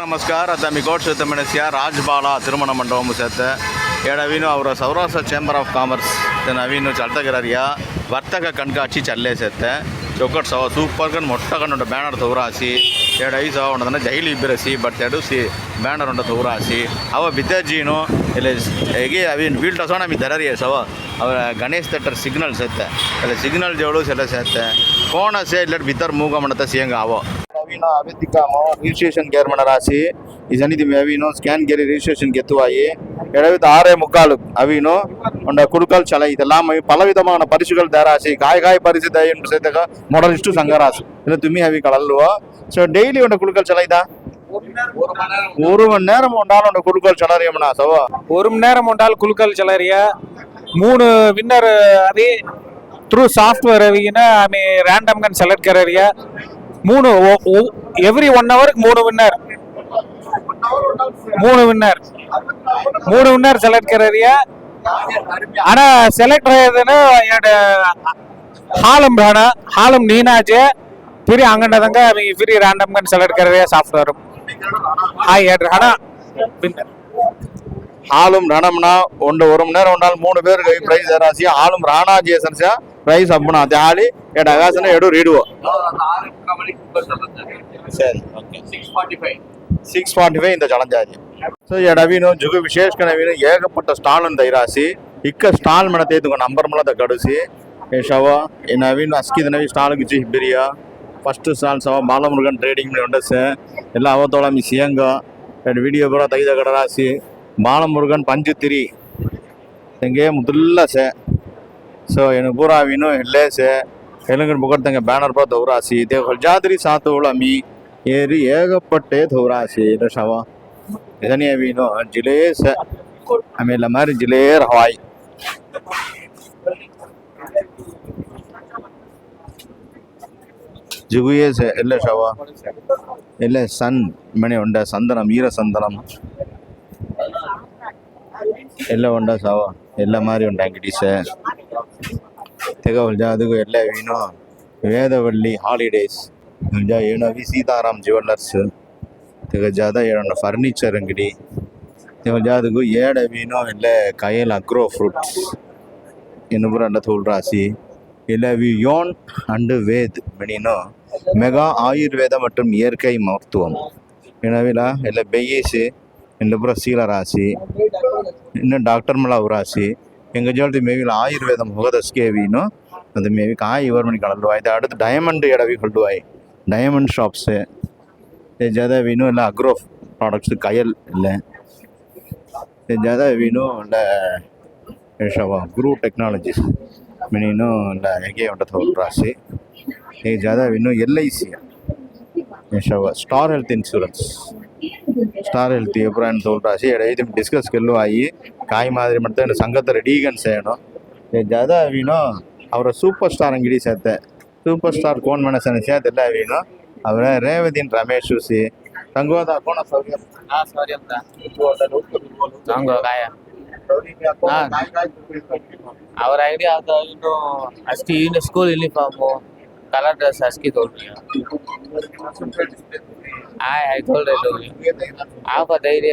ನಮಸ್ಕಾರ ತಮ್ಮಿ ಕೋಟ್ ಸೇತ ಮೆಣಸಿಯ ರಾಜ್ಬಾಲ ತಿರುಮಣ ಮಂಟಪ ಸೇತ ಎಡವೀನು ಅವರ ಸೌರಾಷ್ಟ್ರ ಚೇಂಬರ್ ಆಫ್ ಕಾಮರ್ಸ್ ನವೀನು ಚಲ್ತಗಿರರಿಯ ವರ್ತಕ ಕಣ್ಕಾಕ್ಷಿ ಚಲ್ಲೇ ಸೇತೆ ಚೌಕಟ್ ಸವ ಸೂಪರ್ ಗನ್ ಮೊಟ್ಟ ಕಣ್ಣುಂಟ ಬ್ಯಾನರ್ ತೌರಾಸಿ ಎರಡು ಐದು ಸವ ಉಂಟದನ್ನ ಜೈಲಿ ಇಬ್ಬರಸಿ ಬಟ್ ಎರಡು ಸಿ ಬ್ಯಾನರ್ ಉಂಟ ತೌರಾಸಿ ಅವ ಬಿದ್ದಜ್ಜಿನು ಇಲ್ಲ ಹೇಗೆ ಅವಿನ ಬೀಳ್ಟ ಸೋಣ ಮಿ ದರರಿಯ ಸವ ಅವರ ಗಣೇಶ್ ತಟ್ಟರ್ ಸಿಗ್ನಲ್ ಸೇತೆ ಇಲ್ಲ ಸಿಗ್ನಲ್ ಜೋಳು ಸೆಲ್ಲ ಸೇತೆ ಕೋಣ ಸೇ ಇಲ್ಲ ಬಿದ್ದರ್ ಮೂಗ ಮಾಡತ್ತ ಸಿಯಂಗ ಅವೋ ಮ್ಯಾವಿನ ಅಭಿತಿಕಾಮ ರಿಜಿಸ್ಟ್ರೇಷನ್ ಗೇರ್ಮನ ರಾಶಿ ಈ ಸನ್ನಿಧಿ ಮ್ಯಾವಿನು ಸ್ಕ್ಯಾನ್ ಗೇರಿ ರಿಜಿಸ್ಟ್ರೇಷನ್ எத்துவாயி ஆறே முக்காலு அவினு உண்ட குடுக்கல் சலை இதெல்லாம் பல விதமான பரிசுகள் தராசி காய் காய் பரிசு தயன் சேர்த்தக மொடலிஸ்டு சங்கராசு இதில் தும்மி அவி கலல்வோ ஸோ டெய்லி உண்ட குடுக்கல் சலைதா ஒரு மணி நேரம் உண்டாலும் உண்ட குடுக்கல் சலரியம்னா சவா ஒரு மணி நேரம் உண்டால் குலுக்கல் சலரிய மூணு வின்னர் அது த்ரூ சாஃப்ட்வேர் அவிகினா ரேண்டம் கன் செலக்ட் కరరియా மூணு எவ்ரி ஒன் ஹவருக்கு மூணு வின்னர் மூணு வின்னர் மூணு வின்னர் செலக்ட் கரறிய ஆனா செலக்ட் ஆயதுன்னு ஹாலம் ராணா ஹாலம் நீனாஜே பிரி அங்கண்டதங்க அவங்க பிரி ரேண்டம் கன் செலக்ட் கரறிய சாஃப்ட்வேர் ஹாய் ஹேட் ராணா வின்னர் ஆளும் ரணம்னா ஒன்று ஒரு மணி நேரம் ஒன்றால் மூணு பேருக்கு பிரைஸ் ஏறாசியா ஆளும் ராணா ஜேசன்ஸா? பிரைஸ் அப்பனா ஜாலி. எட் அகாசன எடு ரீடுவோ ಎರಡು ಅಗಾಸನ ಎರಡು ರೀಡುವ ಸರಿ ಸಿಕ್ಸ್ ಫಾರ್ಟಿ ಫೈವ್ ಇಂದ ಚಳಂಜಾಜಿ ಸೊ ಎರಡು ಅವಿನು ಜುಗು ವಿಶೇಷ ನವೀನು ಏಕಪಟ್ಟ ಸ್ಟಾಲ್ ಅಂತ ಇರಾಸಿ ಇಕ್ಕ ಸ್ಟಾಲ್ ಮಣ ತೇದು ನಂಬರ್ ಮಳದ ಗಡಿಸಿ ಏ ಶವ ಈ ನವೀನು ಅಸ್ಕಿದ ನವಿ ಸ್ಟಾಲ್ ಗಿಚ್ಚಿ ಹಿಬ್ಬಿರಿಯ ಫಸ್ಟ್ ಸ್ಟಾಲ್ ಸವ ಬಾಲಮುರುಗನ್ ಟ್ರೇಡಿಂಗ್ ಉಂಡಸೆ ಎಲ್ಲ ಅವತ್ತೋಳ ಮಿ ಸಿಯಂಗ ಎರಡು ವಿಡಿಯೋ ಬರೋ ತೆಗೆದ ಗಡ ರಾಸಿ ಬಾಲಮುರುಗನ್ ಪಂಚು ತಿರಿ ತೆಂಗೆ ಮುದಲ್ಲ ಸೆ ಸೊ ಏನು ಪೂರ ಅವಿನು ಎಲ್ಲೇ ಸೆ ಎಲಂಗನ್ ಬುಗಡ್ ತಂಗೆ ಬ್ಯಾನರ್ ಬರೋ ದೌರಾಸಿ ದೇ ಹೊಲ್ಜಾದ್ರಿ ಸಾತೋಳ ಮಿ ಏರಿ ಏಗಪಟ್ಟೆ ದೌರಾಸಿ ಇಲ್ಲ ಶವ ಇದನ್ನೇ ಅವಿನು ಜಿಲೇ ಸೆ ಆಮೇಲೆ ಮಾರಿ ಜಿಲೇರ್ ಹವಾಯಿ ಜುಗುಯೇ ಸೆ ಎಲ್ಲ ಶವ ಎಲ್ಲ ಸನ್ ಮನೆ ಉಂಡ ಸಂದನಂ ಈರ ಸಂದನಂ ಎಲ್ಲ ಉಂಡ ಸವ ಎಲ್ಲ ಮಾರಿ ಉಂಡ ಅಂಗಡಿ ಸೆ ತಗವಲ್ ಜಾ ಅದು ಎಲ್ಲ ಏನೋ ವೇದವಳ್ಳಿ ಹಾಲಿಡೇಸ್ ಜಾ ಏನವಿ ಸೀತಾರಾಮ್ ಜ್ಯುವೆಲ್ಲರ್ಸ್ ತಗ ಜಾದ ಏನೋ ಫರ್ನಿಚರ್ ಅಂಗಡಿ ತಗವಲ್ ಜಾ ಅದಕ್ಕೂ ಏಡವಿನೋ ಎಲ್ಲ ಕೈಯಲ್ಲಿ ಅಗ್ರೋ ಫ್ರೂಟ್ಸ್ ಇನ್ನೊಬ್ಬರು ಅಲ್ಲ ತೋಳ್ರಾಸಿ ಇಲ್ಲ வியோன் அண்டு வேத் அப்படின்னா மெகா ஆயுர்வேத மற்றும் இயற்கை மருத்துவம் எனவில இல்லை பெய்யேசி இல்லை அப்புறம் சீலராசி இன்னும் டாக்டர் மலாவ் ராசி ಹೆಂಗ ಜಲ್ದಿ ಮೇವಿಲ ಆಯುರ್ವೇದಂ ಹೋಗದಸ್ಕೇವಿನು ಅದು ಮೇವಿ ಕಾಯಿ ಇವರು ಮನೆ ಕಳಲು ಆಯ್ತು அடுத்து ಡೈಮಂಡ್ ಎಡವಿ ಹೊಲ್ಡುವಾಯಿ ಡೈಮಂಡ್ ಶಾಪ್ಸ್ ಜದ ವೀನು ಎಲ್ಲ ಅಗ್ರೋ ಪ್ರಾಡಕ್ಟ್ಸ್ ಕಯಲ್ ಇಲ್ಲ ಜದ ವೀನು ಇಲ್ಲ ಶವ ಗುರು ಟೆಕ್ನಾಲಜೀಸ್ ಮೀನು ಇಲ್ಲ ಹೇಗೆ ಉಂಟು ರಾಸಿ ಈ ಜದ ವೀನು ಎಲ್ ಐ ಸಿ ಶವ star health insurance star health எப்படின்னு சொல்கிறாச்சு இது டிஸ்கஸ் கெல்லு ஆகி காய் மாதிரி மட்டும் இந்த சங்கத்தை ரெடிகன் செய்யணும் ஜத வீணும் அவரை சூப்பர் ஸ்டார் ಅಂಗಡಿ ಸೇತೆ ಸೂಪರ್ ಸ್ಟಾರ್ ಕೋನ್ ಮನಸ್ಸನ್ನು ಸೇತೆಲ್ಲ ವೀನು ಅವರ ರೇವದಿನ್ ರಮೇಶ್ ಸಿ ಸಂಗೋದ ಕೋಣ ಸೌರ್ಯ ಹಾ ಸಾರಿ ಅಂತ ಹಂಗ ಕಾಯ ಹಾ. ಅವ್ರ ಐಡಿಯಾ ಅದು ಇನ್ನು ಅಷ್ಟು ಇನ್ನು ಸ್ಕೂಲ್ ಯೂನಿಫಾರ್ಮು ಕಲರ್ ಡ್ರೆಸ್ ಅಸ್ಕಿ ತೋಲ್ರಿ ಆಯ್ ಆಯ್ ತೋಲ್ರಿ ತೋಲ್ರಿ ಆಪ ಧೈರ್ಯ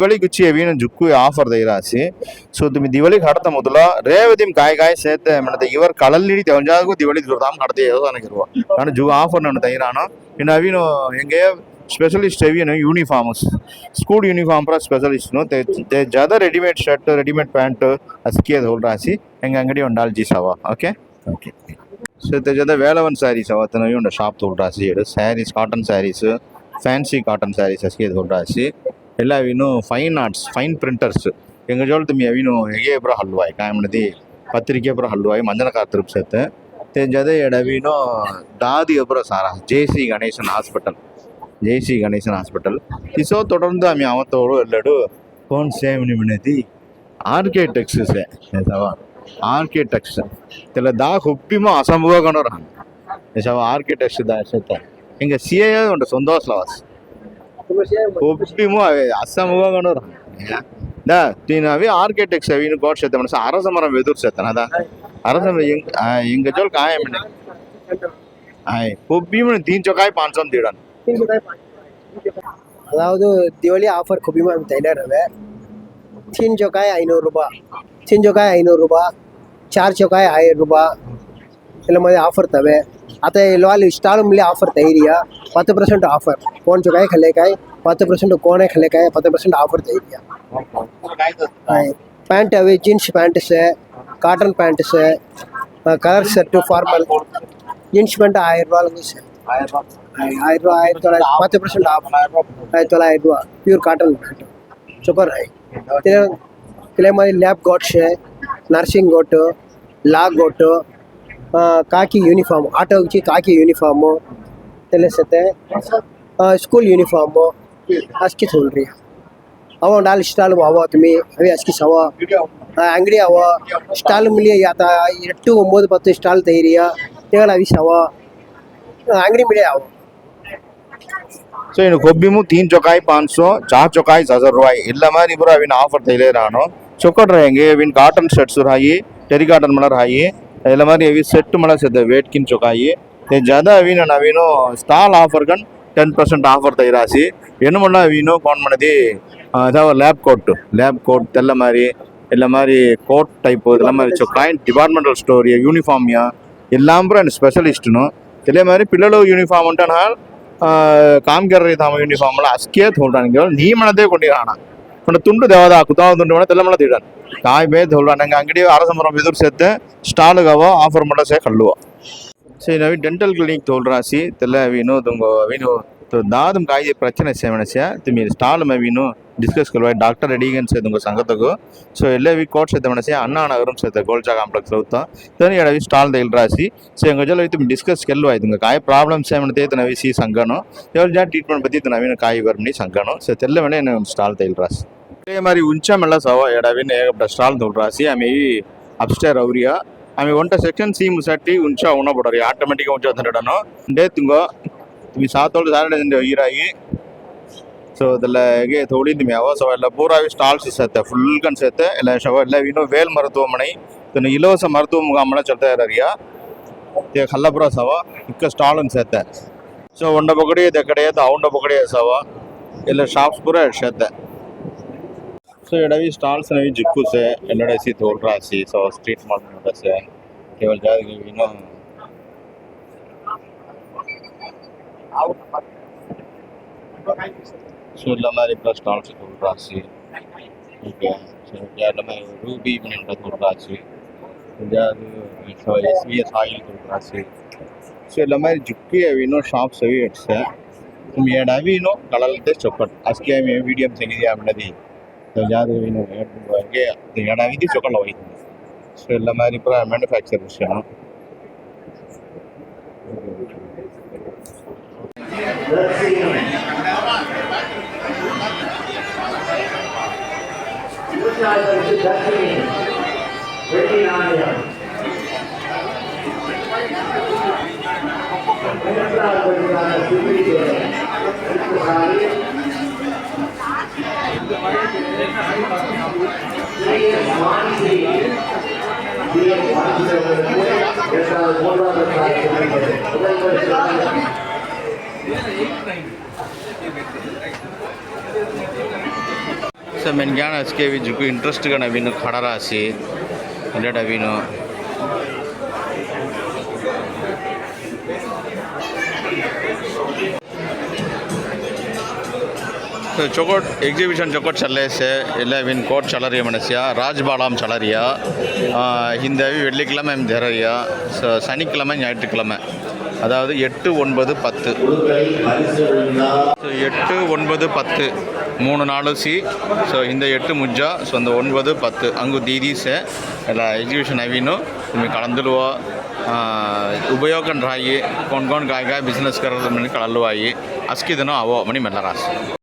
పెళ్ళికి ఏవీన జుక్కు ఆఫర్ దైరాసి సో తుమి దివళి కడత మొదల రేవతిం కాయ కాయ సేత మనత ఇవర్ కళల్నిడి తెంజాగు దివళి దుర్దాం కడతే ఏదో అనకిರುವ ನಾನು ಜು ಆಫರ್ ನಾನು ತೈರಾನು ಇನ್ನು ಅವಿನು ಹೆಂಗೆ ಸ್ಪೆಷಲಿಸ್ಟ್ ಅವಿನು ಯೂನಿಫಾರ್ಮ್ಸ್ ಸ್ಕೂಲ್ ಯೂನಿಫಾರ್ಮ್ ಪರ ಸ್ಪೆಷಲಿಸ್ಟ್ನು ತೆ ಜಾದ ರೆಡಿಮೇಡ್ ಶರ್ಟ್ ರೆಡಿಮೇಡ್ ಪ್ಯಾಂಟ್ ಅಸ್ಕಿ ಅದು ಹೊಲ್ರಾಸಿ ಹೆಂಗೆ ಅಂಗಡಿ ಒಂದು ಡಾಲ್ ಜೀಸವ ಓಕೆ ಓಕೆ ಸೊ ತೆ ಜಾದ ವೇಳವನ್ ಸ್ಯಾರೀಸ್ ಅವತ್ತನ ಒಂದು ಶಾಪ್ ತೊಳ್ರಾಸಿ ಹೇಳು sarees cotton sarees fancy cotton sarees ಅಸ್ಕಿ ಅದು ಹೊಲ್ರಾಸಿ எல்லா ಅವಿನೂ ஃபைன் ஆர்ட்ஸ் ஃபைன் ಪ್ರಿಂಟರ್ಸ್ எங்கள் ಜೋಳ್ ತುಮಿ ಅವಿನೂ ಎಗೆ ಪುರ ಹಲ್ವಾಯ್ ಕಾಯಮನದಿ ಪತ್ರಿಕೆ ಪುರ ಹಲ್ವಾಯ್ ಮಂದನ ಕಾತೃಪ್ ಸತ್ ತೇ ಜದೆ ಎಡವಿನೋ ದಾದಿ ಅಪುರ ಸಾರ J C Ganesan hospital J Ganesan hospital இசோ தொடர்ந்து அமி அவத்தோடு இல்லடு ஃபோன் சேம் நிமிடதி ஆர்கே டெக்ஸஸ் ஏசாவா? ஆர்கே இதில் தா ஹுப்பிமோ அசம்பவ கணோராங்க ஏசாவா ஆர்கே டெக்ஸ் தான் எங்கள் சிஏ உண்ட சந்தோஷ் லவாஸ் ಒಪ್ಪಿ ಅಸ್ಸಾಂ ಹೋಗೋಣ ದಾ ನೀನು ಅವಿ ಆರ್ಕಿಟೆಕ್ಟ್ಸ್ ಅವಿನ ಕೋಟ್ ಸೇತ ಮನಸ ಅರಸ ಮರ ವೆದುರ್ ಸೇತನ ಅದ ಅರಸ ಇಂಗ ಜೋಲ್ ಕಾಯ ಮನೆ ಆಯ್ ಕೊಬ್ಬಿ ಮನೆ ದೀನ್ ಚೊಕಾಯ್ ಪಾಂಚ್ ಸಮ್ ದೀಡನ್ அதாவது திவாலி ஆஃபர் கொபிமா தைலரவே தீன் சொக்காய் ஐநூறுரூபா தீன் சொக்காய் ஐநூறுரூபா சார் சொக்காய் ஆயிரம் ரூபா இல்லை மாதிரி ஆஃபர் தவே अतः वाले स्टाल मिले आफर तैयारी पत्त पर्सेंट आफर कौन चुकाए, खले का पत्त पर्सेंट कौन है, खले का पत्त पर्सेंट आफर तैयारी pant away jeans pants cotton pants colour shirt formal jeans pant आय sir आयरूर्टन super lab coat nursing coat ला गोट काकी यूनिफार्म आटो की काकी यूनिफार्म तलसते स्कूल यूनिफार्म अस्कि अव नाल स्टाल अव तुम्हें अभी अस्कि अव अंगड़ी आवा स्टाल मिले एट वो पत् स्टाल तैरिया तेल अभी अव अंगड़ी मिले आव तो इन कोबिमु तीन चौकाई पाँच सौ चार चौकाई हज़ार रुपये इलाम इवे आफर तेलो चुका रहा है इन काटन शर्ट्स रही टेरी काटन मेल रही ಇಲ್ಲ ಮಾರಿ ಅವಿ ಸೆಟ್ ಮಳೆ ಸದ್ದ ವೇಟ್ ಕಿಂಚೋಕಾಯಿ ಜದ ಅವಿನ ನಾವೇನು ಸ್ಟಾಲ್ ಆಫರ್ ಕಣ್ ಟೆನ್ ಪರ್ಸೆಂಟ್ ಆಫರ್ ತೈರಾಸಿ ಏನು ಮಣ್ಣ ಅವಿನು ಕೌಂಟ್ ಮಾಡಿದಿ ಅದಾವ ಲ್ಯಾಬ್ ಕೋಟ್ ಲ್ಯಾಬ್ ಕೋಟ್ ತೆಲ್ಲ ಮಾರಿ ಇಲ್ಲ ಮಾರಿ ಕೋಟ್ ಟೈಪ್ ಇಲ್ಲ ಮಾರಿ ಚೊಕ್ಕಾಯಿ ಡಿಪಾರ್ಟ್ಮೆಂಟಲ್ ಸ್ಟೋರ್ ಯೂನಿಫಾಮ್ಯಾ ಎಲ್ಲಾಂಬ್ರ ಸ್ಪೆಷಲಿಸ್ಟ್ನು ಇಲ್ಲೇ ಮಾರಿ పిల్లలు యూనిఫామ్ ఉంటాను హాల్ కామ్గర్రీ తమ యూనిఫామ్లో అస్కే తోడడానికి నీ మనదే కొట్టి రానా మన తుండు దేవదా కుదా తుండు మన తెల్ల మన తీయడానికి ಕಾಯಿ ಹೊಲ್ವ ನಂಗೆ ಅಂಗಡಿ ಅರಸಮರಂ ಎದುರು ಸೆತ್ತೆ ಸ್ಟಾಲ್ಗವ ಆಫರ್ ಮಾಡೋ ಸೇ ಕಲ್ಲುವ சரி நவீன் டென்டல் கிளினிக் தோல்றாசி தெல்ல வீணும் துங்கோ வீணும் தாதும் காய்ச்சி பிரச்சனை சேமனசியா திமீர் ஸ்டாலுமே வீணும் டிஸ்கஸ் கல்வா డాక్టర్ అడిగన్ సేదు ఇంకో సంగతకు సో ఎల్లేవి కోట్ సేద్దాం అనేసి అన్నా నగరం సేద గోల్చా కాంప్లెక్స్ అవుతాం దాని ఎడవి స్టాల్ దగ్గర రాసి సో ఇంకో జల్ అయితే డిస్కస్ కెళ్ళు అయితే ఇంకా కాయ ప్రాబ్లమ్స్ ఏమైతే ఇతను అవి సి సంఘను ఎవరు జా ట్రీట్మెంట్ బతి ఇతను అవి కాయ వర్మిని సంఘను సో తెల్లవనే నేను స్టాల్ దగ్గర రాసి ಅದೇ ಮಾರಿ ಉಂಚಮೆಲ್ಲ ಸವ ಎಡವಿನ ಏಗಪಡ ಸ್ಟಾಲ್ ದೊಡ್ರಾಸಿ ಆಮೆ ಅಪ್ಸ್ಟೇರ್ ಅವ್ರಿಯ ಆಮೆ ಒಂಟ ಸೆಕ್ಷನ್ ಸಿ ಮುಸಟ್ಟಿ ಉಂಚ ಉಣ ಬಿಡೋರಿ ಆಟೋಮೆಟಿಕ್ ಉಂಚ ತಂಡನು ಡೇ ತುಂಗೋ ಈ ಸಾತೋಳು ಸಾರಡೆ ತಿಂಡಿ ಈರಾಗಿ ಸೊ ಇದೆಲ್ಲ ಹೇಗೆ ತೊಳಿದ ಮ್ಯಾವ ಸೊ ಎಲ್ಲ ಪೂರಾವಿ ಸ್ಟಾಲ್ಸ್ ಇಸತ್ತೆ ಫುಲ್ ಕನ್ಸತ್ತೆ ಎಲ್ಲ ಶವ ಎಲ್ಲ ಇನ್ನೂ ವೇಲ್ ಮರುத்துவமனை ಇದನ್ನು ಇಲೋಸ ಮರುத்துவ ಮುಗಾಮನ ಚಲ್ತಾ ಇರೋರಿಯ ಕಲ್ಲಪುರ ಸವ ಇಕ್ಕ ಸ್ಟಾಲ್ ಅನ್ಸತ್ತೆ ಸೊ ಒಂಡ ಬೊಗಡಿ ದೆಕಡೆ ಅವಂಡ ಬೊಗಡಿ ಸವ ಎಲ್ಲ ಶಾಪ್ಸ್ ಪೂರ ಇಡ್ಸತ್ತೆ ಸೊ ಎಡವಿ ಸ್ಟಾಲ್ಸ್ ನವಿ ಜಿಕ್ಕುಸೆ ಎಲ್ಲಡೆಸಿ ತೋಲ್ರಾಸಿ ಸೊ ಸ್ಟ್ರೀಟ್ ಮಾರ್ಟ್ ನೋಡಸೆ ಕೇವಲ ಜಾಗ ಇನ್ನೂ ಸೊ ಇಲ್ಲಲ್ಲಾರಿ ಪ್ಲಸ್ ಸ್ಟಾಲ್ಸ್ ತೋಲ್ರಾಸಿ ಓಕೆ ಸೊ ಎಲ್ಲಮೆ ರೂಬಿ ಇವೆಂಟ್ ತೋಲ್ರಾಸಿ ಜಾಗ so S V S oil ತೋಲ್ರಾಸಿ so ಎಲ್ಲಮೆ ಜಿಕ್ಕಿ ಅವಿನೋ ಶಾಪ್ಸ್ ಅವಿ ಇಟ್ಸೆ ಮೇಡಾವಿನೋ ಕಳಲತೆ ಚಪ್ಪಟ್ ಅಸ್ಕೆ ಮೇ ವೀಡಿಯೋ ತೆಗಿದ್ಯಾ ಅಮ್ಮನದಿ ಜಾರಿವಿನ ಬಗ್ಗೆ ಅದು ಎಡಾಗಿದ್ದು ತಗೊಂಡು ಹೋಗಿದ್ದೀನಿ ಸೊ ಇಲ್ಲ ಮಾರಿ ಪೂರ ಮ್ಯಾನುಫ್ಯಾಕ್ಚರ್ ವಿಷಯ Thank you. So ಮೆನ್ಗ್ಯಾಣ ಅಸ್ಕೆ V ಜುಕು interest Gana Vinu ಖಡರಾಸಿ ಎಲ್ಲಡ Vinu ಚೊಕೋಟ್ exhibition ಚೊಕೋಟ್ ಚಲ್ಲೇಸೆ ಇಲ್ಲ ವಿನ್ கோட் ಚಲರಿಯ மனசியா ராஜ்பாலாம் சலரியா இந்த வெள்ளிக்கிழமை திரையா சனிக்கிழமை ஞாயிற்றுக்கிழமை அதாவது எட்டு ஒன்பது பத்து. எட்டு ஒன்பது பத்து. மூணு நாலு சி. ஸோ இந்த எட்டு முஜ்ஜா. ஸோ இந்த ஒன்பது பத்து. அங்கு தீதீஸே எல்லா எக்ஸிபிஷன் அவினு. ನಿಮಗೆ ಕಳಂದಲುವ ಉಪಯೋಗನ್ ರಾಯಿ ಕೊಂಡ್ಕೊಂಡು ಗಾಯ ಗಾಯ ಬಿಸ್ನೆಸ್ ಕರೋದು ಮನೆ ಕಳಲ್ವಾಯಿ ಅಸ್ಕಿದನೋ ಅವೋ ಮನಿ ಮೆಲ್ಲರಾಸ್